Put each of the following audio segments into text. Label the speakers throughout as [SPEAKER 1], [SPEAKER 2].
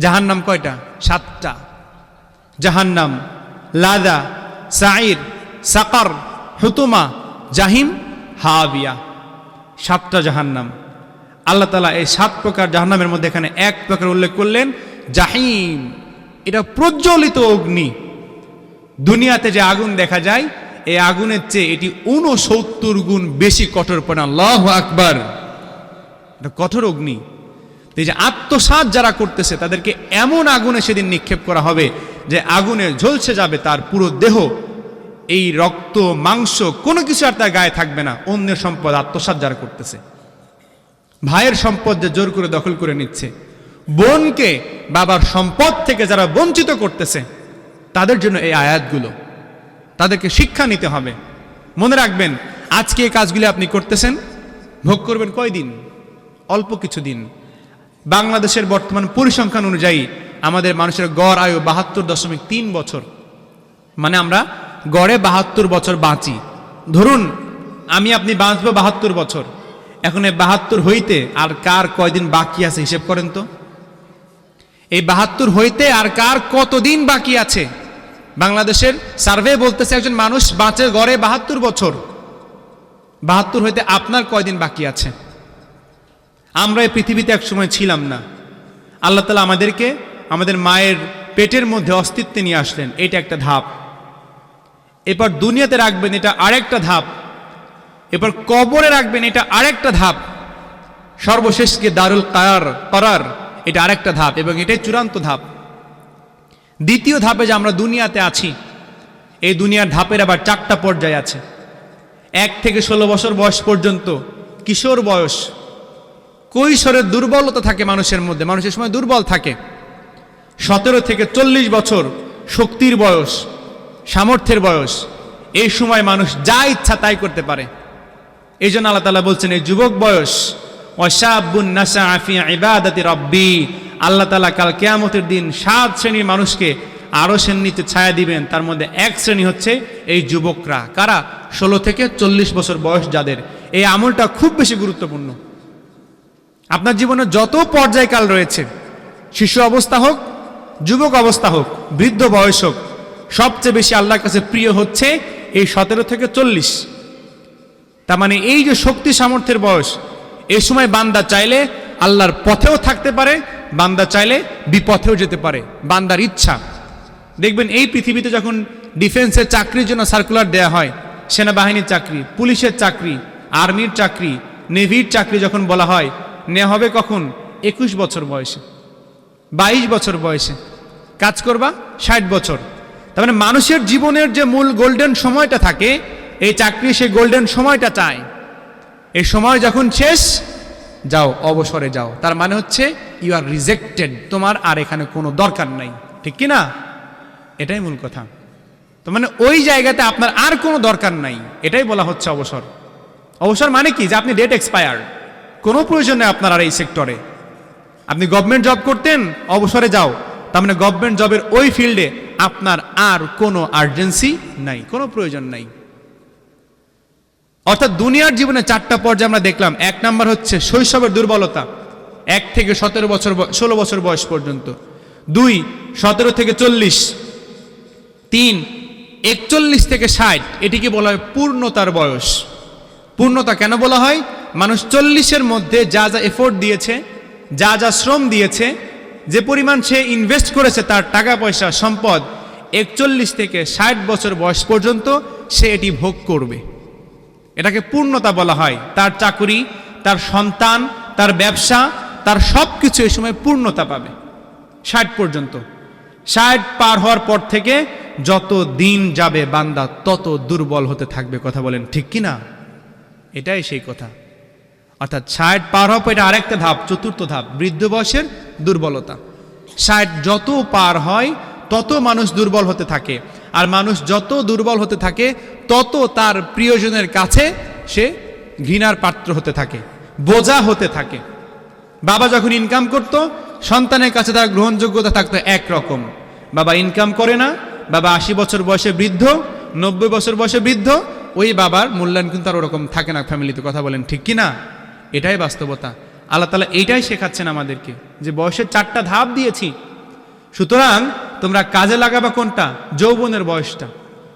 [SPEAKER 1] জাহান্নাম কয়টা? সাতটা। জাহান্নাম, লাদা সাইর সাকার, হুতুমা, জাহিম, হাবিয়া। সাতটা জাহান্নাম। আল্লাহ তালা এই সাত প্রকার জাহান্নামের মধ্যে এখানে এক প্রকার উল্লেখ করলেন, জাহিম। এটা প্রজ্বলিত অগ্নি। দুনিয়াতে যে আগুন দেখা যায়, এই আগুনের চেয়ে এটি ঊনসত্তর গুণ বেশি কঠোরপনা আল্লাহ আকবার। এটা কঠোর অগ্নি। এই যে আত্মসাত যারা করতেছে, তাদেরকে এমন আগুনে সেদিন নিক্ষেপ করা হবে যে আগুনে ঝলসে যাবে তার পুরো দেহ। এই রক্ত, মাংস, কোনো কিছু আর তার গায়ে থাকবে না। অন্যের সম্পদ আত্মসাত যারা করতেছে। ভাইয়ের সম্পদ যে জোর করে দখল করে নিচ্ছে। বোনকে, বাবার সম্পদ থেকে যারা বঞ্চিত করতেছে, তাদের জন্য এই আয়াতগুলো। তাদেরকে শিক্ষা নিতে হবে। মনে রাখবেন, আজকে এই কাজগুলি আপনি করতেছেন, ভোগ করবেন কয়দিন? অল্প কিছু দিন বাংলাদেশের বর্তমান পরিসংখ্যান অনুযায়ী আমাদের মানুষের গড় আয়ু বাহাত্তর দশমিক তিন বছর। মানে আমরা গড়ে বাহাত্তর বছর বাঁচি। ধরুন, আমি আপনি বাঁচবো বাহাত্তর বছর। এখন এই বাহাত্তর হইতে আর কার কয়দিন বাকি আছে হিসেব করেন তো? এই বাহাত্তর হইতে আর কার কতদিন বাকি আছে? বাংলাদেশের সার্ভে বলতেছে একজন মানুষ বাঁচে গড়ে বাহাত্তর বছর। বাহাত্তর হইতে আপনার কয়দিন বাকি আছে? আমরা এই পৃথিবীতে এক সময় ছিলাম না। আল্লাহ তালা আমাদেরকে আমাদের মায়ের পেটের মধ্যে অস্তিত্বে নিয়ে আসলেন। এটা একটা ধাপ। এরপর দুনিয়াতে রাখবেন এটা আরেকটা ধাপ। এরপর কবরে রাখবেন এটা আরেকটা ধাপ। সর্বশেষকে দারুল কায়ার করার এটা আরেকটা ধাপ এবং এটাই চূড়ান্ত ধাপ। দ্বিতীয় ধাপে যে আমরা দুনিয়াতে আছি, এই দুনিয়ার ধাপের আবার চারটা পর্যায় আছে। এক থেকে ষোলো বছর বয়স পর্যন্ত কিশোর বয়স কৈশোরের দুর্বলতা থাকে মানুষের মধ্যে। মানুষের সময় দুর্বল থাকে। সতেরো থেকে চল্লিশ বছর শক্তির বয়স, সামর্থ্যের বয়স। এই সময় মানুষ যা ইচ্ছা তাই করতে পারে। এই জন্য আল্লাহ তালা বলছেন, এই যুবক বয়স অশাবুন নাসা আফিয়া ইবাদাতি রব্বি। আল্লাহ তালা কাল কেয়ামতের দিন সাত শ্রেণির মানুষকে আরও শ্রেণীতে ছায়া দিবেন। তার মধ্যে এক শ্রেণি হচ্ছে এই যুবকরা। কারা? ষোলো থেকে চল্লিশ বছর বয়স যাদের। এই আমলটা খুব বেশি গুরুত্বপূর্ণ। আপনার জীবনে যত পর্যায়কাল রয়েছে, শিশু অবস্থা হোক, যুবক অবস্থা হোক, বৃদ্ধ বয়স হোক, সবচেয়ে বেশি আল্লাহর কাছে প্রিয় হচ্ছে এই সতেরো থেকে চল্লিশ। তার মানে এই যে শক্তি সামর্থ্যের বয়স এই সময় বান্দা চাইলে আল্লাহর পথেও থাকতে পারে, বান্দা চাইলে বিপথেও যেতে পারে, বান্দার ইচ্ছা। দেখবেন এই পৃথিবীতে যখন ডিফেন্সের চাকরির জন্য সার্কুলার দেয়া হয়, সেনাবাহিনীর চাকরি, পুলিশের চাকরি, আর্মির চাকরি, নেভির চাকরি যখন বলা হয় নেওয়া হবে কখন? একুশ বছর বয়সে। বাইশ বছর বয়সে। কাজ করবা ষাট বছর। তার মানে মানুষের জীবনের যে মূল গোল্ডেন সময়টা থাকে, এই চাকরি সেই গোল্ডেন সময়টা চায়। এই সময় যখন শেষ, যাও, অবসরে যাও। তার মানে হচ্ছে ইউ আর রিজেক্টেড তোমার আর এখানে কোনো দরকার নাই। ঠিক কি না? এটাই মূল কথা। তো মানে ওই জায়গাতে আপনার আর কোনো দরকার নাই। এটাই বলা হচ্ছে অবসর। অবসর মানে কি? যে আপনি ডেট এক্সপায়ার কোনো প্রয়োজন নেই আপনার আর এই সেক্টরে। আপনি গভর্নমেন্ট জব করতেন, অবসরে যাও। তার মানে গভর্নমেন্ট জবের ওই ফিল্ডে আপনার আর কোনো আর্জেন্সি নাই, কোনো প্রয়োজন নাই। অর্থাৎ দুনিয়ার জীবনে চারটা পর্যায়ে আমরা দেখলাম, এক নাম্বার হচ্ছে শৈশবের দুর্বলতা, এক থেকে সতেরো বছর ষোলো বছর বয়স পর্যন্ত। দুই, সতেরো থেকে চল্লিশ। তিন, একচল্লিশ থেকে ষাট, এটিকে বলা হয় পূর্ণতার বয়স। পূর্ণতা কেন বলা হয়? মানুষ চল্লিশের মধ্যে যা যা এফোর্ট দিয়েছে, যা যা শ্রম দিয়েছে, যে পরিমাণ সে ইনভেস্ট করেছে তার টাকা, পয়সা, সম্পদ, একচল্লিশ থেকে ষাট বছর বয়স পর্যন্ত সে এটি ভোগ করবে। এটাকে পূর্ণতা বলা হয়। তার চাকুরি, তার সন্তান, তার ব্যবসা, তার সব কিছু এই সময় পূর্ণতা পাবে। ষাট পর্যন্ত। ষাট পার হওয়ার পর থেকে যত দিন যাবে বান্দা, তত দুর্বল হতে থাকবে। কথা বলেন ঠিক কি না এটাই সেই কথা। অর্থাৎ ষাট পার হওয়া, এটা আরেকটা ধাপ, চতুর্থ ধাপ, বৃদ্ধ বয়সের দুর্বলতা। ষাট যত পার হয়, তত মানুষ দুর্বল হতে থাকে। আর মানুষ যত দুর্বল হতে থাকে, তত তার প্রিয়জনের কাছে সে ঘৃণার পাত্র হতে থাকে, বোঝা হতে থাকে। বাবা যখন ইনকাম করত, সন্তানের কাছে তার গ্রহণযোগ্যতা থাকতো একরকম। বাবা ইনকাম করে না, বাবা আশি বছর বয়সে বৃদ্ধ, নব্বই বছর বয়সে বৃদ্ধ, ওই বাবার মূল্যায়ন কিন্তু আর ওরকম থাকে না ফ্যামিলিতে কথা বলেন ঠিক কি না এটাই বাস্তবতা। আল্লাহ তালা এইটাই শেখাচ্ছেন আমাদেরকে যে বয়সের চারটা ধাপ দিয়েছি। সুতরাং তোমরা কাজে লাগাবা কোনটা? যৌবনের বয়সটা।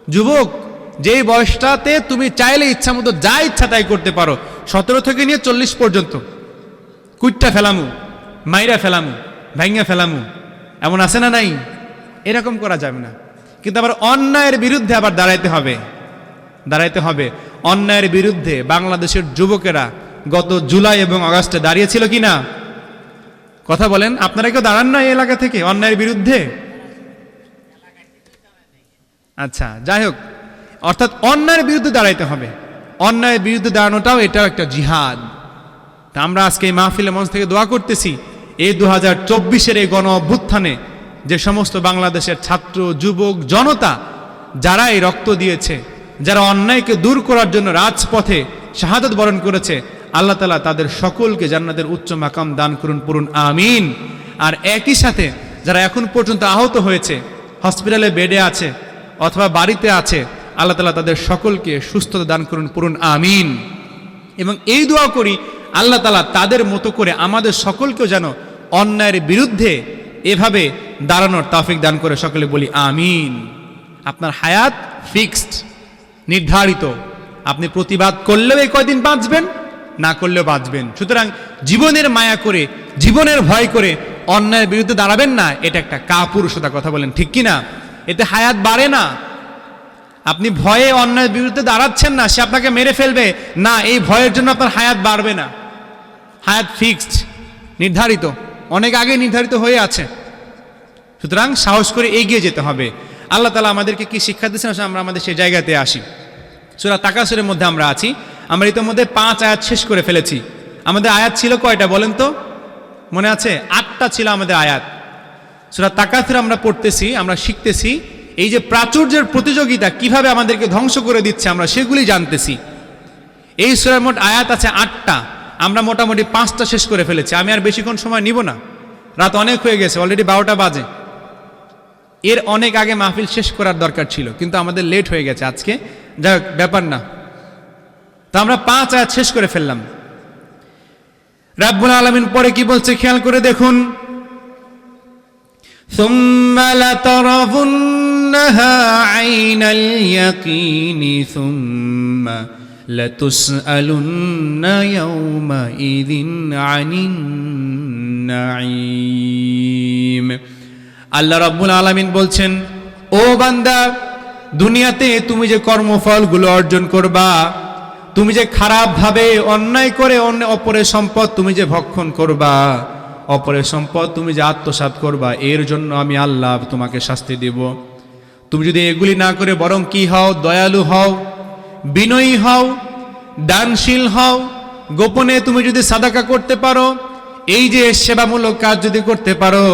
[SPEAKER 1] যুবক, যেই বয়সটাতে তুমি চাইলে ইচ্ছা মতো যা ইচ্ছা তাই করতে পারো। সতেরো থেকে নিয়ে চল্লিশ পর্যন্ত। কুইটটা ফেলামু, মাইরা ফেলামু ভাঙ্গা ফেলামু। এমন আছে না নাই? এরকম করা যাবে না। কিন্তু আবার অন্যায়ের বিরুদ্ধে আবার দাঁড়াইতে হবে। দাঁড়াইতে হবে। অন্যায়ের বিরুদ্ধে বাংলাদেশের যুবকেরা গত জুলাই এবং আগস্টে দাঁড়িয়েছিল কি না? কথা বলেন, আপনারা কেউ দাঁড়ান না এই এলাকা থেকে অন্যায়ের বিরুদ্ধে? আচ্ছা যাই হোক, অর্থাৎ অন্যায়ের বিরুদ্ধে দাঁড়াইতে হবে। অন্যায়ের বিরুদ্ধে দাঁড়ানোটাও এটাও একটা জিহাদ। তা আমরা আজকে এই মাহফিলের মঞ্চ থেকে দোয়া করতেছি, এই দু হাজার চব্বিশের এই গণ অভ্যুত্থানে যে সমস্ত বাংলাদেশের ছাত্র, যুবক, জনতা যারা এই রক্ত দিয়েছে, যারা অন্যায়কে দূর করার জন্য রাজপথে শাহাদত বরণ করেছে আল্লাহ তালা তাদের সকলকে জান্নাতের উচ্চ মাকাম দান করুন পূরণ আমিন। আর একই সাথে যারা এখন পর্যন্ত আহত হয়েছে, হসপিটালে বেডে আছে অথবা বাড়িতে আছে, আল্লাহ তালা তাদের সকলকে সুস্থতা দান করুন পূরণ আমিন। এবং এই দোয়া করি, আল্লাহ তালা তাদের মতো করে আমাদের সকলকেও যেন অন্যায়ের বিরুদ্ধে এভাবে দাঁড়ানোর তাফিক দান করে সকলে বলি, আমিন। আপনার হায়াত ফিক্সড, নির্ধারিত। আপনি প্রতিবাদ করলেও এই কয়দিন বাঁচবেন না করলেও বাঁচবেন। সুতরাং জীবনের মায়া করে, জীবনের ভয় করে অন্যায়ের বিরুদ্ধে দাঁড়াবেন না, এটা একটা কাপুরুষতা কথা বলেন, ঠিক কি না এতে হায়াত বাড়ে না। আপনি ভয়ে অন্যায়ের বিরুদ্ধে দাঁড়াচ্ছেন না, সে আপনাকে মেরে ফেলবে। না, এই ভয়ের জন্য আপনার হায়াত বাড়বে না। হায়াত ফিক্সড, নির্ধারিত, অনেক আগে নির্ধারিত হয়ে আছে। সুতরাং সাহস করে এগিয়ে যেতে হবে। আল্লাহ তালা আমাদেরকে কি শিক্ষা দিচ্ছেন আমরা আমাদের সেই জায়গাতে আসি। সুরা তাকাসুরের মধ্যে আমরা আছি। আমরা ইতিমধ্যে পাঁচ আয়াত শেষ করে ফেলেছি। আমাদের আয়াত ছিল কয়টা বলেন তো? মনে আছে আটটা ছিল আমাদের আয়াত। সুরা তাকাসুর আমরা পড়তেছি, আমরা শিখতেছি, এই যে প্রাচুর্যের প্রতিযোগিতা কীভাবে আমাদেরকে ধ্বংস করে দিচ্ছে আমরা সেগুলি জানতেছি। এই সুরার মোট আয়াত আছে আটটা, আমরা মোটামুটি পাঁচটা শেষ করে ফেলেছি। আমি আর বেশিক্ষণ সময় নিব না। রাত অনেক হয়ে গেছে, অলরেডি বারোটা বাজে। এর অনেক আগে মাহফিল শেষ করার দরকার ছিল, কিন্তু আমাদের লেট হয়ে গেছে আজকে। যাই ব্যাপার না। তো আমরা পাঁচ আয়াত শেষ করে ফেললাম রাব্বুল আলমিন পরে কি বলছে খেয়াল করে দেখুন ثم لترضنها عين اليقين ثم لتسألن يومئذ عن النعيم আল্লাহ রাব্বুল আলামিন বলছেন ও বান্দা দুনিয়াতে তুমি যে কর্মফলগুলো অর্জন করবা তুমি যে খারাপভাবে অন্যায় করে অন্য অপরের সম্পদ তুমি যে ভক্ষণ করবা, অপরের সম্পদ তুমি যে আত্মসাৎ করবা, এর জন্য আমি আল্লাহ তোমাকে শাস্তি দেব। তুমি যদি এগুলি না করে বরং কি হও? দয়ালু হও, বিনয়ী হও, দানশীল হও, গোপনে তুমি যদি সাদাকা করতে পারো, এই যে সেবামূলক কাজ যদি করতে পারো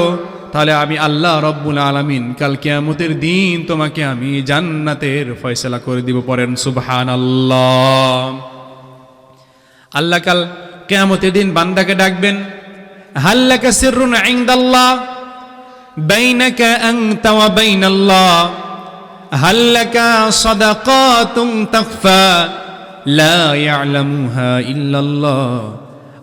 [SPEAKER 1] তাহলে আমি আল্লাহ রব্বুল আলামিন কাল কিয়ামতের দিন তোমাকে আমি জান্নাতের ফয়সালা করে দিব পরেন সুবহান আল্লাহ আল্লাহ কাল কেয়ামতের দিন বান্দাকে ডাকবেন হাল্লাকা সিররুন ইনদাল্লাহ বাইনাকা আনতা ওয়া বাইনাল্লাহ হাল্লাকা সাদাকাতুন তাখফা লা ইয়ালামুহা ইল্লাল্লাহ।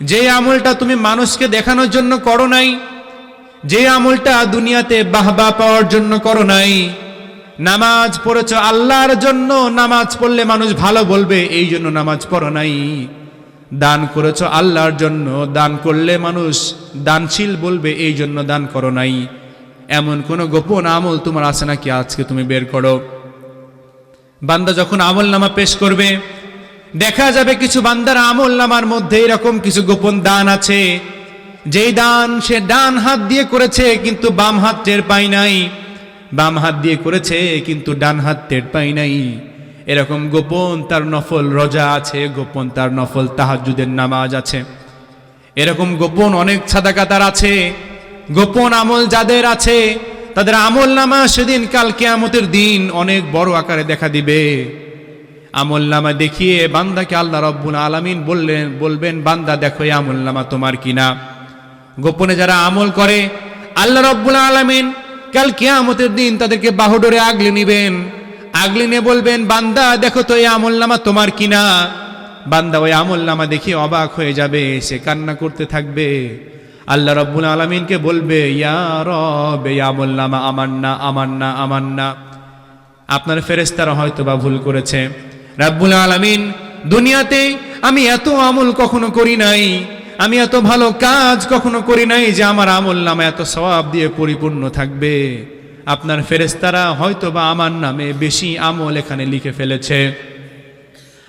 [SPEAKER 1] যে আমলটা তুমি মানুষকে দেখানোর জন্য করো নাই, যে আমলটা দুনিয়াতে বাহবা পাওয়ার জন্য করো নাই, নামাজ পড়েছ আল্লাহর জন্য, নামাজ পড়লে মানুষ ভালো বলবে, এই জন্য নামাজ পড়ো নাই। দান করেছ আল্লাহর জন্য, দান করলে মানুষ দানশীল বলবে, এই জন্য দান করো নাই। এমন কোন গোপন আমল তোমার আছে নাকি আজকে তুমি বের করো? বান্দা যখন আমল নামা পেশ করবে দেখা যাবে কিছু বান্দার আমল নামার মধ্যে এরকম কিছু গোপন দান আছে। যেই দান সে ডান হাত দিয়ে করেছে, কিন্তু বাম হাত টের পাই নাই। বাম হাত দিয়ে করেছে, কিন্তু ডান হাত টের পাই নাই। এরকম গোপন তার নফল রোজা আছে, গোপন তার নফল তাহাজুদের নামাজ আছে। এরকম গোপন অনেক সাদাকাতার আছে, গোপন আমল যাদের আছে, তাদের আমল নামা সেদিন কাল কেয়ামতের দিন অনেক বড় আকারে দেখা দিবে। আমল নামা দেখিয়ে বান্দাকে আল্লাহ রব্বুল আলামিন বললেন, বলবেন, বান্দা, দেখো এই নামা তোমার কিনা। গোপনে যারা আমল করে, আল্লাহ রব্বুল আলামিন কাল কেয়ামতের দিন তাদেরকে বাহুডোরে আগলে নিবেন। আগলে নিয়ে বলবেন, বান্দা, দেখো তো এই আমল নামা তোমার কিনা। বান্দা ওই আমল নামা দেখে অবাক হয়ে যাবে, সে কান্না করতে থাকবে। আল্লাহ রব্বুল আলমিনকে বলবে, ইয়া রব, এই আমার না আমার না আমার না। আপনার ফেরেস্তারা হয়তো বা ভুল করেছে। রাব্বুল আলামিন, দুনিয়াতে আমি এত আমল কখনো করি নাই, আমি এত ভালো কাজ কখনো করি নাই যে আমার আমল নামে এত সওয়াব দিয়ে পরিপূর্ণ থাকবে। আপনার ফেরেস্তারা হয়তো বা আমার নামে বেশি আমল এখানে লিখে ফেলেছে।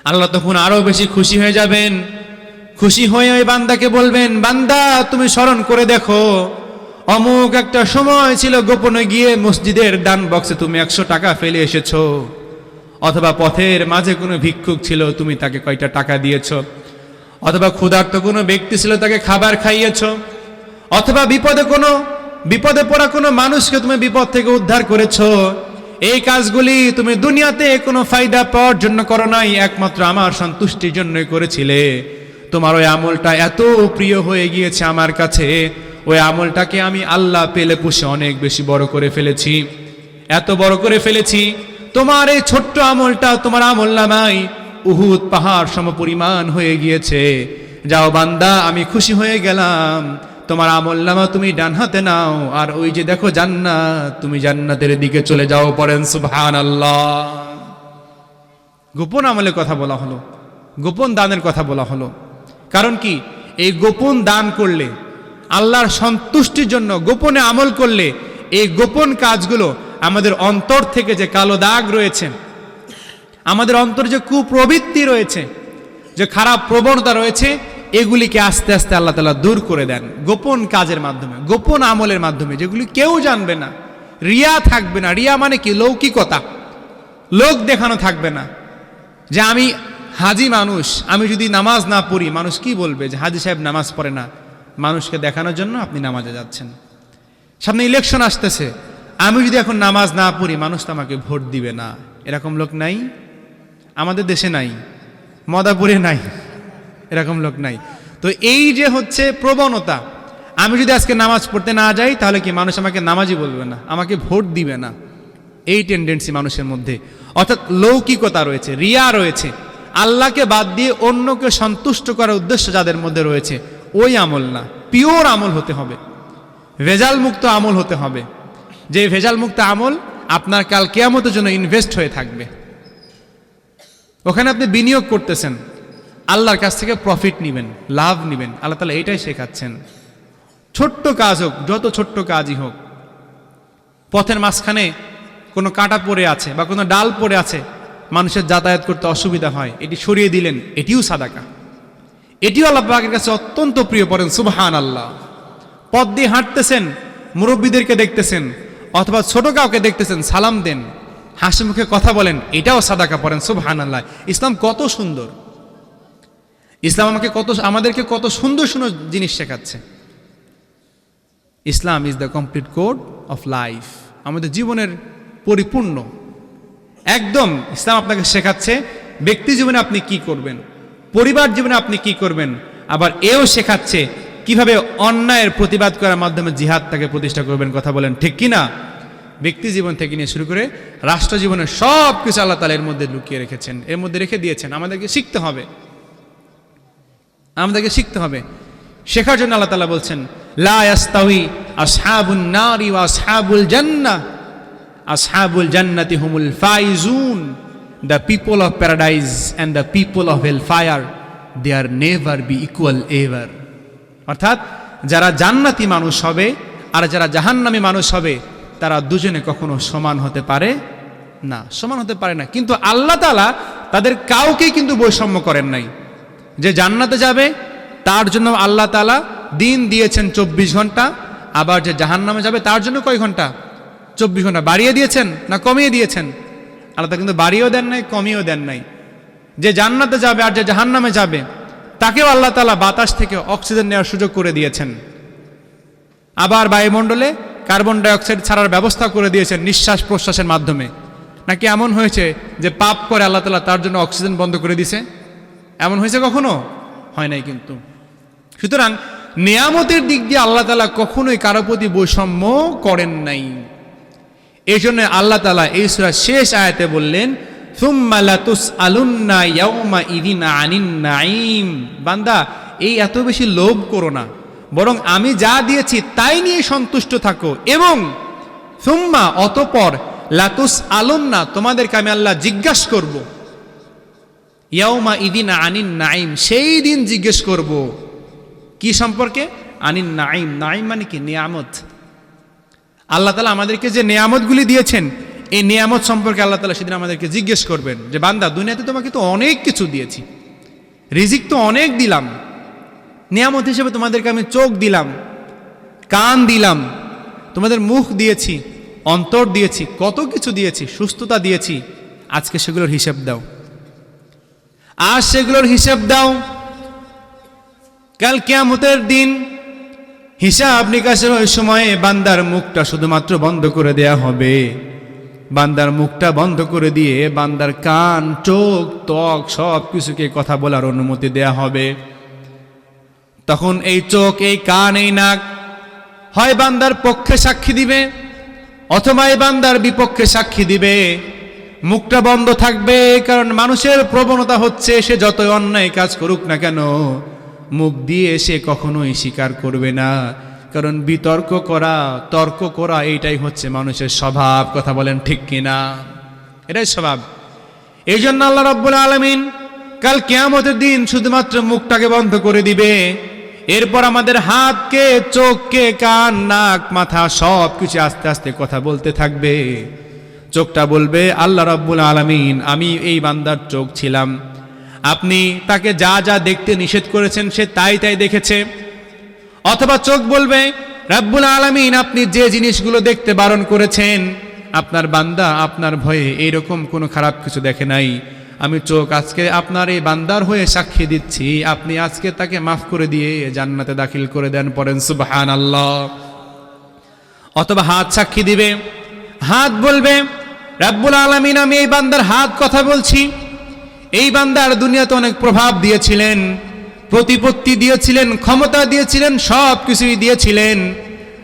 [SPEAKER 1] আল্লাহ তখন আরও বেশি খুশি হয়ে যাবেন। খুশি হয়ে ওই বান্দাকে বলবেন, বান্দা, তুমি স্মরণ করে দেখো, অমুক একটা সময় ছিল গোপনে গিয়ে মসজিদের দান বক্সে তুমি একশো টাকা ফেলে এসেছ। অথবা পথের মাঝে কোনো ভিক্ষুক ছিল, তুমি তাকে কয়টা টাকা দিয়েছ? অথবা ক্ষুধার্ত কোনো ব্যক্তি ছিল, তাকে খাবার খাইয়েছ? অথবা বিপদে কোনো, বিপদে পড়া কোনো মানুষকে তুমি বিপদ থেকে উদ্ধার করেছ? এই কাজগুলি তুমি দুনিয়াতে কোনো ফায়দা পাওয়ার জন্য করো নাই, একমাত্র আমার সন্তুষ্টির জন্যই করেছিলে। তোমার ওই আমলটা এত প্রিয় হয়ে গিয়েছে আমার কাছে। ওই আমলটাকে আমি আল্লাহ পেলে পুষে অনেক বেশি বড় করে ফেলেছি। এত বড় করে ফেলেছি তোমার এই ছোট্ট আমলটা তোমার আমল নামাই উহুদ পাহাড় সমপরিমাণ হয়ে গিয়েছে। যাও বান্দা, আমি খুশি হয়ে গেলাম। তোমার আমল নামা তুমি ডান হাতে নাও, আর ওই যে দেখো জান্নাত, তুমি জান্নাতের দিকে চলে যাও পড়েন সুবহান আল্লাহ গোপন আমলের কথা বলা হলো, গোপন দানের কথা বলা হলো। কারণ কি? এই গোপন দান করলে, আল্লাহর সন্তুষ্টির জন্য গোপনে আমল করলে, এই গোপন কাজগুলো আমাদের অন্তর থেকে যে কালো দাগ রয়েছে, আমাদের অন্তর যে কুপ্রবৃত্তি রয়েছে, যে খারাপ প্রবণতা রয়েছে, এগুলিকে আস্তে আস্তে আল্লাহ তালা দূর করে দেন গোপন কাজের মাধ্যমে, গোপন আমলের মাধ্যমে, যেগুলি কেউ জানবে না। রিয়া থাকবে না। রিয়া মানে কি? লৌকিকতা। লোক দেখানো থাকবে না। যে আমি হাজি মানুষ, আমি যদি নামাজ না পড়ি, মানুষ কি বলবে যে হাজি সাহেব নামাজ পড়ে না? মানুষকে দেখানোর জন্য আপনি নামাজে যাচ্ছেন। সামনে ইলেকশন আসতেছে। আমি যদি এখন নামাজ না পড়ি, মানুষ তো আমাকে ভোট দিবে না। এরকম লোক নাই? আমাদের দেশে নাই, মদাপুরে নাই, এরকম লোক নাই। তো এই যে হচ্ছে প্রবণতা, আমি যদি আজকে নামাজ পড়তে না যাই, তাহলে কি মানুষ আমাকে নামাজই বলবে না? আমাকে ভোট দিবে না। এই টেন্ডেন্সি মানুষের মধ্যে। অর্থাৎ লৌকিকতা রয়েছে, রিয়া রয়েছে। আল্লাহকে বাদ দিয়ে অন্যকে সন্তুষ্ট করার উদ্দেশ্য যাদের মধ্যে রয়েছে, ওই আমল না। পিওর আমল হতে হবে। ভেজাল মুক্ত আমল হতে হবে। যে ভেজাল মুক্ত আমল আপনার কাল কেয়ামতের জন্য ইনভেস্ট হয়ে থাকবে। ওখানে আপনি বিনিয়োগ করতেছেন, আল্লাহর কাছ থেকে প্রফিট নেবেন, লাভ নেবেন, আল্লাহ তালা এটাই শেখাচ্ছেন। ছোট্ট কাজ হোক, যত ছোট্ট কাজই হোক, পথের মাঝখানে কোনো কাটা পড়ে আছে বা কোনো ডাল পড়ে আছে, মানুষের যাতায়াত করতে অসুবিধা হয়, এটি সরিয়ে দিলেন, এটিও সাদাকা। এটিও আল্লাহ পাকের কাছে অত্যন্ত প্রিয় পড়েন সুবহান আল্লাহ পথ দিয়ে হাঁটতেছেন, মুরব্বীদেরকে দেখতেছেন অথবা ছোট কাউকে দেখতেছেন, সালাম দেন, হাসি মুখে কথা বলেন, এটাও সাদাকা পড়েন সুবহান আল্লাহ ইসলাম কত সুন্দর। ইসলাম আমাকে কত, আমাদেরকে কত সুন্দর সুন্দর জিনিস শেখাচ্ছে। Islam is the complete code of life আমাদের জীবনের পরিপূর্ণ। একদম ইসলাম আপনাকে শেখাচ্ছে, ব্যক্তি জীবনে আপনি কি করবেন, পরিবার জীবনে আপনি কি করবেন, আবার এও শেখাচ্ছে কীভাবে অন্যায়ের প্রতিবাদ করার মাধ্যমে জিহাদটাকে প্রতিষ্ঠা করবেন কথা বলেন ঠিক কি না ব্যক্তি জীবন থেকে নিয়ে শুরু করে রাষ্ট্র জীবনের সব কিছু আল্লাহ তালা এর মধ্যে লুকিয়ে রেখেছেন, এর মধ্যে রেখে দিয়েছেন। আমাদেরকে শিখতে হবে। আমাদেরকে শিখতে হবে। শেখার জন্য আল্লাহ তালা বলছেন আসহাবুল জান্নাহ, আসহাবুল জান্নাতি হুমুল Faizun, the people of paradise and the people of hell fire, they are never be equal ever. অর্থাৎ যারা জান্নাতি মানুষ হবে আর যারা জাহান্নামী মানুষ হবে, তারা দুজনে কখনো সমান হতে পারে না। সমান হতে পারে না। কিন্তু আল্লাহ তালা তাদের কাউকেই কিন্তু বৈষম্য করেন নাই। যে জান্নাতে যাবে, তার জন্য আল্লাহ তালা দিন দিয়েছেন চব্বিশ ঘণ্টা। আবার যে জাহান্নামে যাবে, তার জন্য কয় ঘণ্টা? চব্বিশ ঘণ্টা। বাড়িয়ে দিয়েছেন না কমিয়ে দিয়েছেন? আল্লাহ কিন্তু বাড়িয়েও দেন নাই, কমিয়েও দেন নাই। যে জান্নাতে যাবে আর যে জাহান্নামে যাবে তাকেও আল্লাহ তালা বাতাস থেকে অক্সিজেন নেওয়ার সুযোগ করে দিয়েছেন। আবার বায়ুমণ্ডলে কার্বন ডাইঅক্সাইড ছাড়ার ব্যবস্থা করে দিয়েছেন নিঃশ্বাস প্রশ্বাসের মাধ্যমে। নাকি এমন হয়েছে যে পাপ করে আল্লাহ তালা তার জন্য অক্সিজেন বন্ধ করে দিছে? এমন হয়েছে কখনো? হয় নাই কিন্তু। সুতরাং নিয়ামতের দিক দিয়ে আল্লাহ তালা কখনোই কারও প্রতি বৈষম্য করেন নাই। এই জন্য আল্লাহ তালা এই সুরা শেষ আয়াতে বললেন বান্দা, এই এত বেশি লোভ করো না। বরং আমি যা দিয়েছি তাই নিয়ে সন্তুষ্ট থাকো। এবং সুম্মা অতপর লাতুস আলুন্না তোমাদেরকে আমি আল্লাহ জিজ্ঞাসা করব। ইয়াউমা ইদিন আনিন নাইম সেই দিন জিজ্ঞেস করব। কি সম্পর্কে? আনিন নাইম নাইম মানে কি? নিয়ামত। আল্লাহ তালা আমাদেরকে যে নিয়ামতগুলি দিয়েছেন এই নিয়ামত সম্পর্কে আল্লাহ তালা সেদিন আমাদেরকে জিজ্ঞেস করবেন যে, বান্দা, দুনিয়াতে তোমাকে তো অনেক কিছু দিয়েছি। রিজিক তো অনেক দিলাম। নিয়ামত হিসেবে তোমাদেরকে আমি চোখ দিলাম, কান দিলাম, তোমাদের মুখ দিয়েছি, অন্তর দিয়েছি, কত কিছু দিয়েছি, সুস্থতা দিয়েছি, আজকে সেগুলোর হিসাব দাও। আজ সেগুলোর হিসাব দাও। কাল কেয়ামতের দিন হিসাব নিকাশের ওই সময়ে বান্দার মুখটা শুধুমাত্র বন্ধ করে দেয়া হবে। বান্দার মুখটা বন্ধ করে দিয়ে বান্দার কান, চোখ, ত্বক সব কিছুকে কথা বলার অনুমতি দেয়া হবে। তখন এই চোখ, এই কান, এই নাক হয় বান্দার পক্ষে সাক্ষী দিবে অথবা এই বান্দার বিপক্ষে সাক্ষী দিবে। মুখটা বন্ধ থাকবে, কারণ মানুষের প্রবণতা হচ্ছে সে যতই অন্যায় কাজ করুক না কেন, মুখ দিয়ে সে কখনোই স্বীকার করবে না। কারণ বিতর্ক করা, তর্ক করা, এইটাই হচ্ছে মানুষের স্বভাব। কথা বলেন ঠিক কিনা? এটাই স্বভাব। এই জন্য আল্লাহ রব্বুল আলমিন কাল কেয়ামতের দিন শুধুমাত্র মুখটাকে বন্ধ করে দিবে। এরপর আমাদের হাতকে, চোখকে, কান, নাক, মাথা সব কিছু আস্তে আস্তে কথা বলতে থাকবে। চোখটা বলবে, আল্লাহ রব্বুল আলমিন, আমি এই বান্দার চোখ ছিলাম। আপনি তাকে যা যা দেখতে নিষেধ করেছেন সে তাই তাই দেখেছে। অথবা চোখ বলবে, রাব্বুল আলামিন, আপনি যে জিনিসগুলো দেখতে বারণ করেছেন, আপনার বান্দা আপনার ভয়ে এইরকম কোনো খারাপ কিছু দেখে নাই। আমি চোখ আজকে আপনার এই বান্দার হয়ে সাক্ষী দিচ্ছি। আপনি আজকে তাকে মাফ করে দিয়ে জান্নাতে দাখিল করে দেন পরেন সুবহান আল্লাহ অথবা হাত সাক্ষী দিবে, হাত বলবে, রাব্বুল আলামিন, আমি এই বান্দার হাত কথা বলছি। এই বান্দার দুনিয়াতে অনেক প্রভাব দিয়েছিলেন। প্রতিপত্তি দিয়েছিলেন, ক্ষমতা দিয়েছিলেন সব কিছুই দিয়েছিলেন।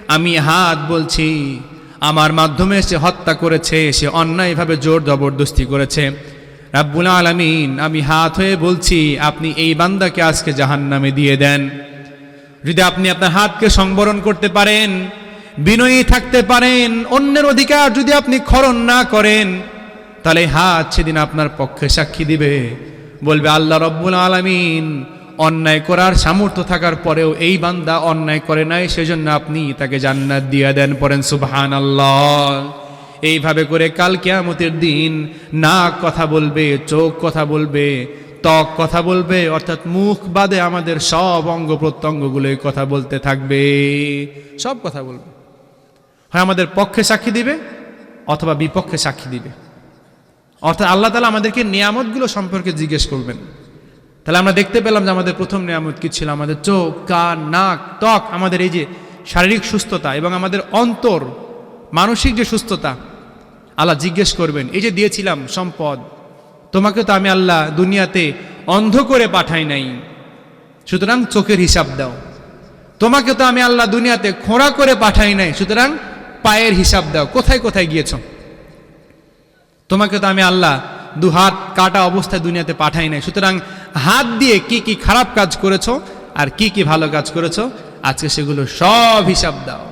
[SPEAKER 1] আমি হাত বলছি, আমার মাধ্যমে সে হত্যা করেছে, সে অন্যায়ভাবে জোর জবরদস্তি করেছে। রাব্বুল আলামিন, আমি হাত হয়ে বলছি, আপনি এই বান্দাকে আজকে জাহান্নামে দিয়ে দেন। যদি আপনি আপনার হাতকে সংবরণ করতে পারেন, বিনয়ী থাকতে পারেন, অন্যের অধিকার যদি আপনি খরণ না করেন, তাহলে হাত সেদিন আপনার পক্ষে সাক্ষী দিবে। বলবে, আল্লাহ রব্বুল আলমিন অন্যায় করার সামর্থ্য থাকার পরেও এই বান্দা অন্যায় করে নাই, সেজন্য আপনি তাকে জান্নাত দিয়ে দেন, পড়েন সুবহান আল্লাহ এইভাবে করে কাল কেয়ামতের দিন নাক কথা বলবে, চোখ কথা বলবে, ত্বক কথা বলবে, অর্থাৎ মুখ বাদে আমাদের সব অঙ্গ প্রত্যঙ্গগুলোই কথা বলতে থাকবে। সব কথা বলবে। হয় আমাদের পক্ষে সাক্ষী দিবে, অথবা বিপক্ষে সাক্ষী দিবে। অর্থাৎ আল্লাহ তালা আমাদেরকে নিয়ামতগুলো সম্পর্কে জিজ্ঞেস করবেন। তাহলে আমরা দেখতে পেলাম যে আমাদের প্রথম নিয়ামত কি ছিল? আমাদের চোখ, কান, নাক, ত্বক, আমাদের এই যে শারীরিক সুস্থতা এবং আমাদের অন্তর, মানসিক যে সুস্থতা, আল্লাহ জিজ্ঞেস করবেন, এই যে দিয়েছিলাম সম্পদ, তোমাকে তো আমি আল্লাহ দুনিয়াতে অন্ধ করে পাঠাই নাই। সুতরাং চোখের হিসাব দাও। তোমাকে তো আমি আল্লাহ দুনিয়াতে খোঁড়া করে পাঠাই নাই। সুতরাং পায়ের হিসাব দাও। কোথায় কোথায় গিয়েছ? তোমাকে তো আমি আল্লাহ দু হাত কাটা অবস্থায় দুনিয়াতে পাঠাই নাই। সুতরাং হাত দিয়ে কি কি খারাপ কাজ করেছ আর কি কি ভালো কাজ করেছ, আজকে সেগুলো সব হিসাব দাও।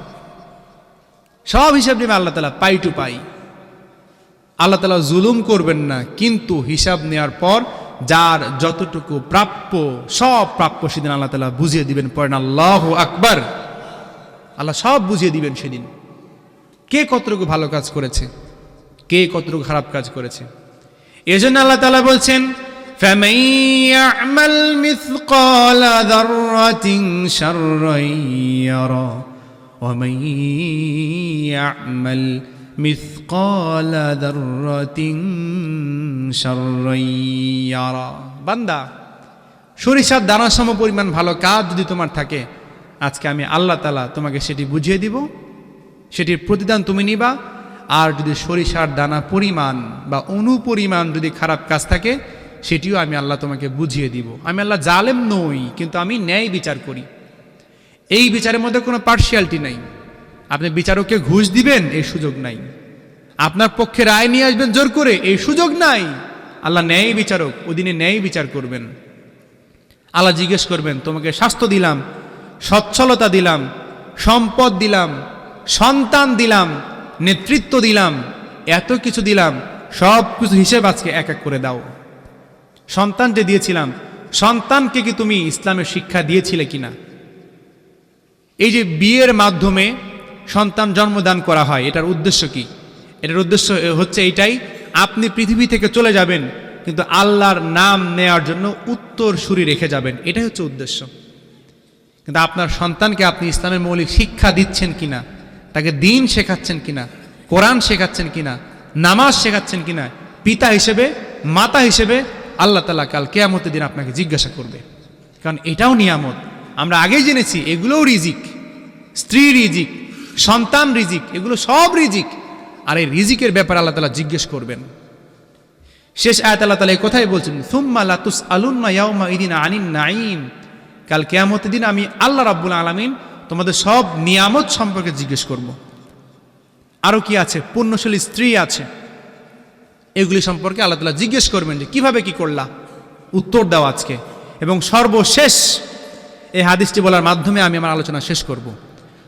[SPEAKER 1] সব হিসাব নেবে আল্লাহ তালা পাই টু পাই। আল্লাহ তালা জুলুম করবেন না, কিন্তু হিসাব নেওয়ার পর যার যতটুকু প্রাপ্য, সব প্রাপ্য সেদিন আল্লাহ তালা বুঝিয়ে দিবেন, পড়েন আল্লাহ আকবার। আল্লাহ সব বুঝিয়ে দিবেন সেদিন। কে কতটুকু ভালো কাজ করেছে? কে কতটুকু খারাপ কাজ করেছে? এজন্য আল্লাহ তালা বলছেন فَمَن يَعْمَلْ مِثْقَالَ ذَرَّةٍ شَرًّا يَرَهُ وَمَن يَعْمَلْ مِثْقَالَ ذَرَّةٍ شَرًّا يَرَهُ বান্দা সরিষার দানা সম পরিমাণ ভালো কাজ যদি তোমার থাকে আজকে আমি আল্লাহ তালা তোমাকে সেটি বুঝিয়ে দিব সেটির প্রতিদান তুমি নিবা আর যদি সরিষার দানা পরিমাণ বা অনুপরিমাণ যদি খারাপ কাজ থাকে সেটিও আমি আল্লাহ তোমাকে বুঝিয়ে দিব। আমি আল্লাহ জালেম নই, কিন্তু আমি ন্যায় বিচার করি। এই বিচারের মধ্যে কোনো পার্সিয়ালিটি নাই। আপনি বিচারককে ঘুষ দিবেন এই সুযোগ নাই। আপনার পক্ষে রায় নিয়ে আসবেন জোর করে এই সুযোগ নাই। আল্লাহ ন্যায় বিচারক, ওদিনে ন্যায় বিচার করবেন। আল্লাহ জিজ্ঞেস করবেন, তোমাকে স্বাস্থ্য দিলাম, সচ্ছলতা দিলাম, সম্পদ দিলাম, সন্তান দিলাম, নেতৃত্ব দিলাম, এত কিছু দিলাম সব কিছু হিসেব আজকে এক এক করে দাও। সন্তান যে দিয়েছিলাম, সন্তানকে কি তুমি ইসলামের শিক্ষা দিয়েছিলে কিনা? এই যে বিয়ের মাধ্যমে সন্তান জন্মদান করা হয়, এটার উদ্দেশ্য কি? এটার উদ্দেশ্য হচ্ছে এইটাই, আপনি পৃথিবী থেকে চলে যাবেন, কিন্তু আল্লাহর নাম নেওয়ার জন্য উত্তর সুরি রেখে যাবেন, এটাই হচ্ছে উদ্দেশ্য। কিন্তু আপনার সন্তানকে আপনি ইসলামের মৌলিক শিক্ষা দিচ্ছেন কিনা? তাকে দিন শেখাচ্ছেন কিনা? কোরআন শেখাচ্ছেন কিনা? নামাজ শেখাচ্ছেন কিনা? পিতা হিসেবে, মাতা হিসেবে আল্লাহ তালা কাল কেয়ামতের দিন আপনাকে জিজ্ঞাসা করবে। কারণ এটাও নিয়ামত। আমরা আগেই জেনেছি, এগুলোও রিজিক। স্ত্রী রিজিক, সন্তান রিজিক, এগুলো সব রিজিক। আর এই রিজিকের ব্যাপারে আল্লাহ তালা জিজ্ঞেস করবেন। শেষ আয়াত আল্লাহ তালা কথাই বলছেন, সুম্মা লাতুস আলুন্না ইয়াউমা ইদিন আনিন নাইম কাল কেয়ামতের দিন আমি আল্লাহ রাব্বুল আলামিন তোমাদের সব নিয়ামত সম্পর্কে জিজ্ঞেস করব। আরও কি আছে? পুণ্যশালী স্ত্রী আছে। এগুলি সম্পর্কে আল্লাহ তালা জিজ্ঞেস করবেন যে কীভাবে কি করলা? উত্তর দাও আজকে। এবং সর্বশেষ এই হাদিসটি বলার মাধ্যমে আমি আমার আলোচনা শেষ করব।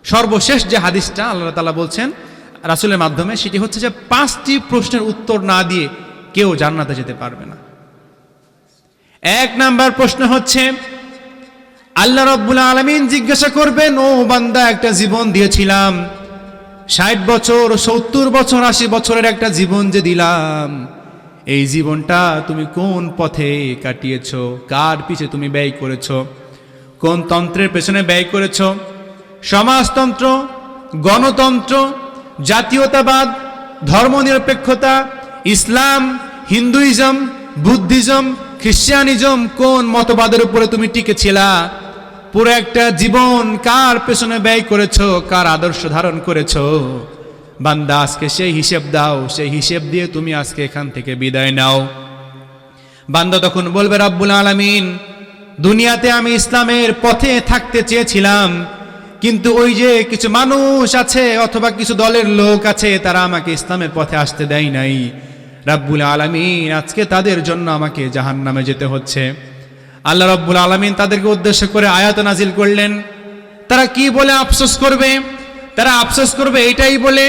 [SPEAKER 1] সর্বশেষ যে হাদিসটা আল্লাহ তালা বলছেন রাসুলের মাধ্যমে, সেটি হচ্ছে যে পাঁচটি প্রশ্নের উত্তর না দিয়ে কেউ জান্নাতে যেতে পারবে না। এক নাম্বার প্রশ্ন হচ্ছে, আল্লাহ রব্বুল আলমিন জিজ্ঞাসা করবেন, ও বান্দা, একটা জীবন দিয়েছিলাম ষাট বছর, সত্তর বছর, আশি বছরের একটা জীবন যে দিলাম। এই জীবনটা তুমি কোন পথে কাটিয়েছ? কার পিছে তুমি ব্যয় করেছ? কোন তন্ত্রের পেছনে ব্যয় করেছ? সমাজতন্ত্র, গণতন্ত্র, জাতীয়তাবাদ, ধর্মনিরপেক্ষতা, ইসলাম, হিন্দুইজম, বুদ্ধিজম খ্রিস্টানিজম কোন মতবাদের উপরে তুমি টিকেছিলা? পুরো একটা জীবন কার পেছনে ব্যয় করেছ, কার আদর্শ ধারণ করেছ? বান্দা, আজকে সেই হিসেব দাও, সেই হিসেব দিয়ে তুমি আজকে এখান থেকে বিদায় নাও। বান্দা তখন বলবে, রাব্বুল আলামিন, দুনিয়াতে আমি ইসলামের পথে থাকতে চেয়েছিলাম, কিন্তু ওই যে কিছু মানুষ আছে অথবা কিছু দলের লোক আছে, তারা আমাকে ইসলামের পথে আসতে দেয় নাই। রাব্বুল আলামিন, আজকে তাদের জন্য আমাকে জাহান নামে যেতে হচ্ছে। আল্লাহ রাব্বুল আলামিন তাদেরকে উদ্দেশ্য করে আয়াত নাজিল করলেন। তারা কি বলে আফসোস করবে? তারা আফসোস করবে এটাই বলে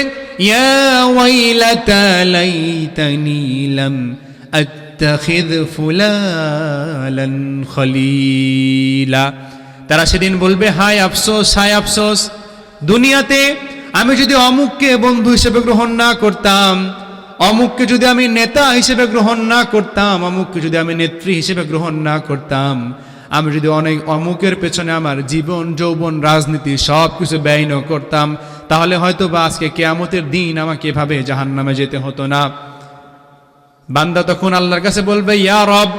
[SPEAKER 1] তারা সেদিন বলবে, হায় আফসোস হায় আফসোস, দুনিয়াতে আমি যদি অমুককে বন্ধু হিসেবে গ্রহণ না করতাম অমুককে যদি আমি নেতা হিসেবে গ্রহণ না করতাম, অমুককে যদি আমি নেত্রী হিসেবে গ্রহণ না করতাম, আমি যদি অনেক অমুকের পেছনে আমার জীবন, যৌবন, রাজনীতি সব কিছু ব্যয় করতাম, তাহলে হয়তো বা আজকে কেয়ামতের দিন আমাকে এভাবে জাহান নামে যেতে হতো না। বান্দা তখন আল্লাহর কাছে বলবে, ইয়া রব,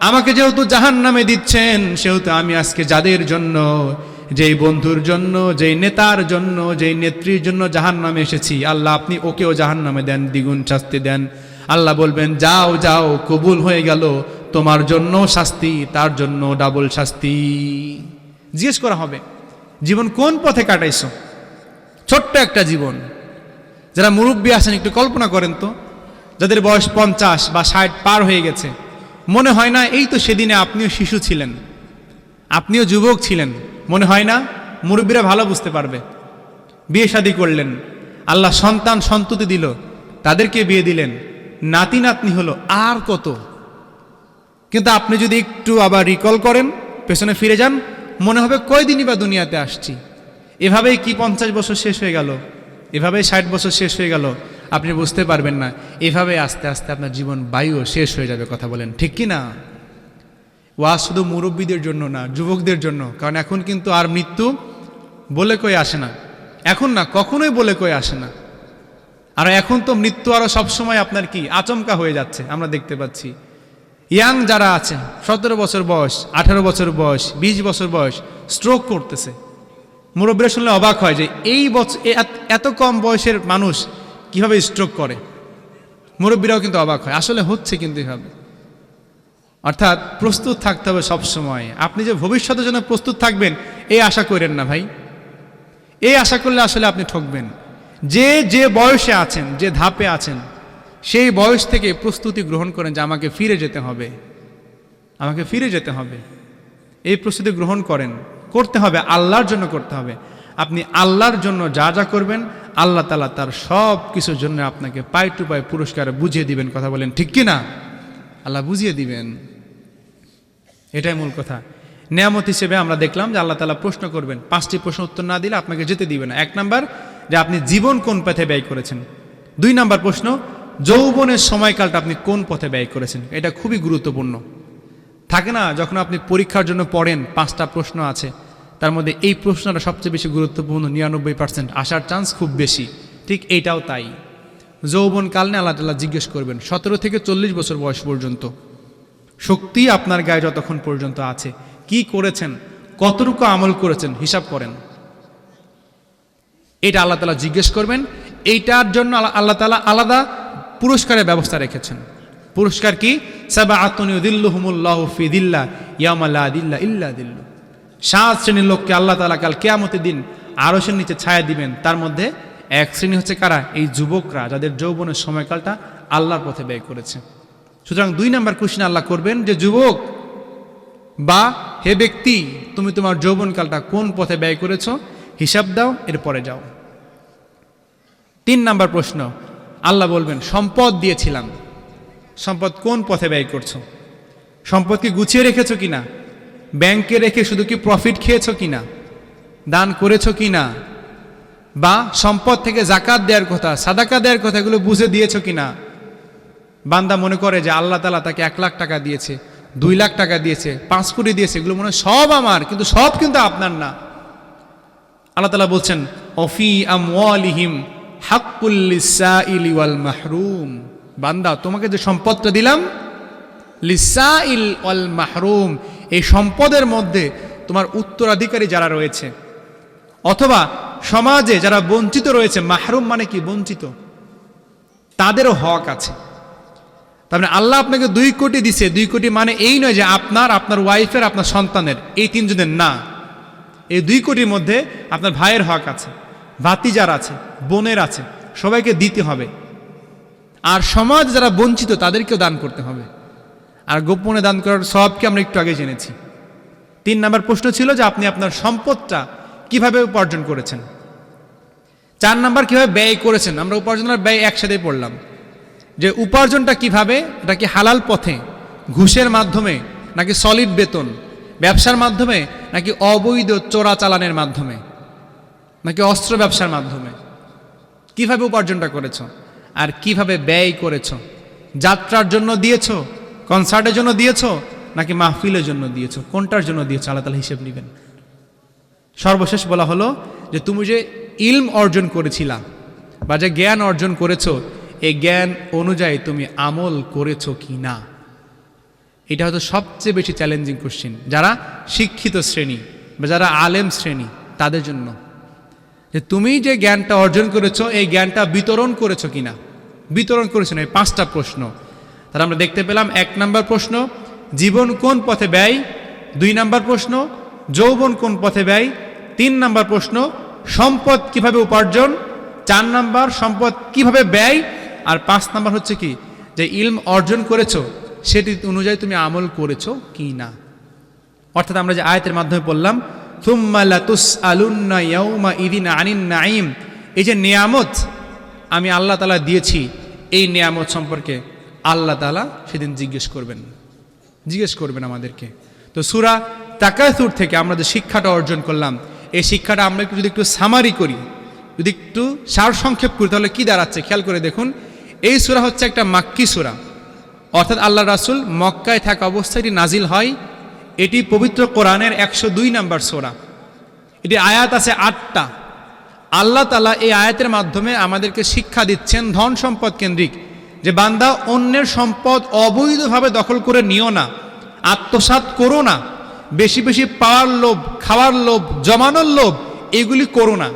[SPEAKER 1] আমাকে যেহেতু জাহান নামে দিচ্ছেন, সেহেতু আমি আজকে যাদের জন্য যেই বন্ধুর জন্য, যেই নেতার জন্য, যেই নেত্রীর জন্য জাহান নামে এসেছি, আল্লাহ আপনি ওকেও জাহান নামে দেন, দ্বিগুণ শাস্তি দেন। আল্লাহ বলবেন, যাও যাও, কবুল হয়ে গেল, তোমার জন্য শাস্তি, তার জন্য ডাবল শাস্তি। জিজ্ঞেস করা হবে, জীবন কোন পথে কাটাইছ? ছোট্ট একটা জীবন। যারা মুরব্বী আছেন, একটু কল্পনা করেন তো, যাদের বয়স পঞ্চাশ বা ষাট পার হয়ে গেছে, মনে হয় না এই তো সেদিনে আপনিও শিশু ছিলেন, আপনিও যুবক ছিলেন। মনে হয় না? মুরব্বীরা ভালো বুঝতে পারবে। বিয়ে শাদী করলেন। আল্লাহ সন্তান সন্ততি দিল। তাদেরকে বিয়ে দিলেন। নাতি নাতনি হলো আর কত। কিন্তু আপনি যদি একটু আবার রিকল করেন, পেছনে ফিরে যান, মনে হবে কয়দিনই বা দুনিয়াতে আসছি। এভাবেই কি পঞ্চাশ বছর শেষ হয়ে গেল? এভাবেই ষাট বছর শেষ হয়ে গেল? আপনি বুঝতে পারবেন না। এভাবে আস্তে আস্তে আপনার জীবন বায়ুও শেষ হয়ে যাবে কথা বলেন। ঠিক কি না? ওয়াজ শুধু মুরব্বীদের জন্য না, যুবকদের জন্য। কারণ এখন কিন্তু আর মৃত্যু বলে কই আসে না। এখন না, কখনোই বলে কই আসে না। আর এখন তো মৃত্যু আরও সবসময় আপনার কি? আচমকা হয়ে যাচ্ছে, আমরা দেখতে পাচ্ছি। ইয়াং যারা আছে সতেরো বছর বয়স, আঠারো বছর বয়স, বিশ বছর বয়স স্ট্রোক করতেছে। মুরব্বীরা শুনলে অবাক হয় যে এই বছর এত কম বয়সের মানুষ কীভাবে স্ট্রোক করে? মুরব্বীরাও কিন্তু অবাক হয়। আসলে হচ্ছে কিন্তু এভাবে। অর্থাৎ প্রস্তুত থাকতে হবে সব সময় আপনি যে ভবিষ্যতের জন্য প্রস্তুত থাকবেন, এই আশা করেন না ভাই। এই আশা করলে আসলে আপনি ঠকবেন। যে যে বয়সে আছেন, যে ধাপে আছেন, সেই বয়স থেকে প্রস্তুতি গ্রহণ করেন যে আমাকে ফিরে যেতে হবে। আমাকে ফিরে যেতে হবে। এই প্রস্তুতি গ্রহণ করেন। করতে হবে, আল্লাহর জন্য করতে হবে। আপনি আল্লাহর জন্য যা যা করবেন, আল্লাহ তালা তার সব কিছুর জন্য আপনাকে পাই টু পাই পুরস্কার বুঝিয়ে দিবেন, কথা বলেন ঠিক কি না আল্লাহ বুঝিয়ে দিবেন। এটাই মূল কথা। নিয়ামত হিসেবে আমরা দেখলাম যে আল্লাহ তালা প্রশ্ন করবেন। পাঁচটি প্রশ্ন উত্তর না দিলে আপনাকে যেতে দিবে না। এক নাম্বার, যে আপনি জীবন কোন পথে ব্যয় করেছেন? দুই নাম্বার প্রশ্ন, যৌবনের সময়কালটা আপনি কোন পথে ব্যয় করেছেন? এটা খুবই গুরুত্বপূর্ণ। থাকে না, যখন আপনি পরীক্ষার জন্য পড়েন, পাঁচটা প্রশ্ন আছে, তার মধ্যে এই প্রশ্নটা সবচেয়ে বেশি গুরুত্বপূর্ণ, নিরানব্বই পার্সেন্ট আসার চান্স খুব বেশি। ঠিক এইটাও তাই। যৌবন কাল নিয়ে আল্লাহ তাল্লাহ জিজ্ঞেস করবেন, সতেরো থেকে চল্লিশ বছর বয়স পর্যন্ত শক্তি আপনার গায়ে যতক্ষণ পর্যন্ত আছে, কি করেছেন, কতটুকু আমল করেছেন, হিসাব করেন। এটা আল্লাহ তালা জিজ্ঞেস করবেন, এইটার জন্য আল্লাহ তালা আলাদা পুরস্কারের ব্যবস্থা রেখেছেন। পুরস্কার কি? সাবা আতনিউদ্দিল্লাহমুল্লাহ ফিদিল্লা ইয়ামাল্লা ইল্লা দিল্লু সাত শ্রেণির লোককে আল্লাহ তালা কাল কেয়ামতের দিন আরসের নিচে ছায়া দিবেন, তার মধ্যে এক শ্রেণি হচ্ছে কারা? এই যুবকরা যাদের যৌবনের সময়কালটা আল্লাহর পথে ব্যয় করেছে। সুতরাং দুই নাম্বার কোশ্চিন আল্লাহ করবেন যে, যুবক, বা হে ব্যক্তি, তুমি তোমার যৌবনকালটা কোন পথে ব্যয় করেছ? হিসাব দাও, এরপরে যাও। তিন নাম্বার প্রশ্ন, আল্লাহ বলবেন, সম্পদ দিয়েছিলাম। সম্পদ কোন পথে ব্যয় করছ? সম্পদ কি গুছিয়ে রেখেছো কিনা? ব্যাংকে রেখে শুধু কি প্রফিট খেয়েছো কিনা? দান করেছ কিনা? বা সম্পদ থেকে জাকাত দেওয়ার কথা, সাদাকা দেওয়ার কথা এগুলো বুঝে দিয়েছ কিনা? বান্দা মনে করে যে আল্লাহ তালা তাকে এক লাখ টাকা দিয়েছে, দুই লাখ টাকা দিয়েছে, পাঁচ কোটি দিয়েছে, এগুলো মনে হয় সব আমার, কিন্তু সব কিন্তু আপনার না। আল্লাহ তালা বলছেন, অফি আমওয়ালিহিম হাক্কুল্লিসাইলি ওয়াল মাহরুম। বান্দা, তোমাকে যে সম্পদটা দিলাম, লিসাইল ওয়াল মাহরুম, এই সম্পদের মধ্যে তোমার উত্তরাধিকারী যারা রয়েছে, অথবা সমাজে যারা বঞ্চিত রয়েছে, মাহরুম মানে কি বঞ্চিত? তাদেরও হক আছে। তার মানে আল্লাহ আপনাকে দুই কোটি দিছে। দুই কোটি মানে এই নয় যে আপনার আপনার ওয়াইফের, আপনার সন্তানের। এই তিনজনের না। এই দুই কোটির মধ্যে আপনার ভাইয়ের হক আছে, ভাতিজার আছে, বোনের আছে। সবাইকে দিতে হবে। আর সমাজ যারা বঞ্চিত, তাদেরকেও দান করতে হবে। আর গোপনে দান করার সবকে আমরা একটু আগে জেনেছি। তিন নাম্বার প্রশ্ন ছিল যে আপনি আপনার সম্পদটা কীভাবে উপার্জন করেছেন? চার নাম্বার কীভাবে ব্যয় করেছেন? আমরা উপার্জনের ব্যয় একসাথে পড়লাম। যে উপার্জনটা কীভাবে? এটা কি হালাল পথে? ঘুষের মাধ্যমে নাকি সলিড বেতন? ব্যবসার মাধ্যমে নাকি অবৈধ চোরা চালানের মাধ্যমে? নাকি অস্ত্র ব্যবসার মাধ্যমে? কীভাবে উপার্জনটা করেছ? আর কীভাবে ব্যয় করেছ? যাত্রার জন্য দিয়েছ? কনসার্টের জন্য দিয়েছ? নাকি মাহফিলের জন্য দিয়েছ? কোনটার জন্য দিয়েছ? আল্লাহ তালা হিসেব নেবেন। সর্বশেষ বলা হলো যে তুমি যে ইলম অর্জন করেছিলা বা যে জ্ঞান অর্জন করেছ, এই জ্ঞান অনুযায়ী তুমি আমল করেছ কি না এটা হয়তো সবচেয়ে বেশি চ্যালেঞ্জিং কোশ্চেন যারা শিক্ষিত শ্রেণি বা যারা আলেম শ্রেণি, তাদের জন্য। যে তুমি যে জ্ঞানটা অর্জন করেছ, এই জ্ঞানটা বিতরণ করেছ কি না বিতরণ করেছ না, এই পাঁচটা প্রশ্ন। তাহলে আমরা দেখতে পেলাম এক নাম্বার প্রশ্ন, জীবন কোন পথে ব্যয়? দুই নাম্বার প্রশ্ন, যৌবন কোন পথে ব্যয়? তিন নাম্বার প্রশ্ন, সম্পদ কীভাবে উপার্জন? চার নাম্বার, সম্পদ কীভাবে ব্যয়? আর পাঁচ নাম্বার হচ্ছে কি, যে ইলম অর্জন করেছ, সেটি অনুযায়ী তুমি আমল করেছ কি না? অর্থাৎ আমরা যে আয়তের মাধ্যমে বললাম নাইম এই যে নিয়ামত আমি আল্লাহ তালা দিয়েছি, এই নিয়ামত সম্পর্কে আল্লাহ তালা সেদিন জিজ্ঞেস করবেন। জিজ্ঞেস করবেন আমাদেরকে। তো সুরা তাকাসুর থেকে আমরা যে শিক্ষাটা অর্জন করলাম এই শিক্ষাটা আমরা একটু যদি একটু সামারি করি, যদি একটু সার সংক্ষেপ করি, তাহলে কি দাঁড়াচ্ছে? খেয়াল করে দেখুন, এই সুরা হচ্ছে একটা মাক্কি সুরা। অর্থাৎ আল্লাহ রাসুল মক্কায় থাকা অবস্থায় এটি নাজিল হয়, এটি পবিত্র কোরআনের একশো দুই নাম্বার সোরা। এটি আয়াত আছে আটটা। আল্লাহ তালা এই আয়াতের মাধ্যমে আমাদেরকে শিক্ষা দিচ্ছেন ধন সম্পদ কেন্দ্রিক, যে বান্দা অন্যের সম্পদ অবৈধভাবে দখল করে নিও না আত্মসাত করো না বেশি বেশি পাওয়ার লোভ খাওয়ার লোভ জমানোর লোভ এগুলি করো না।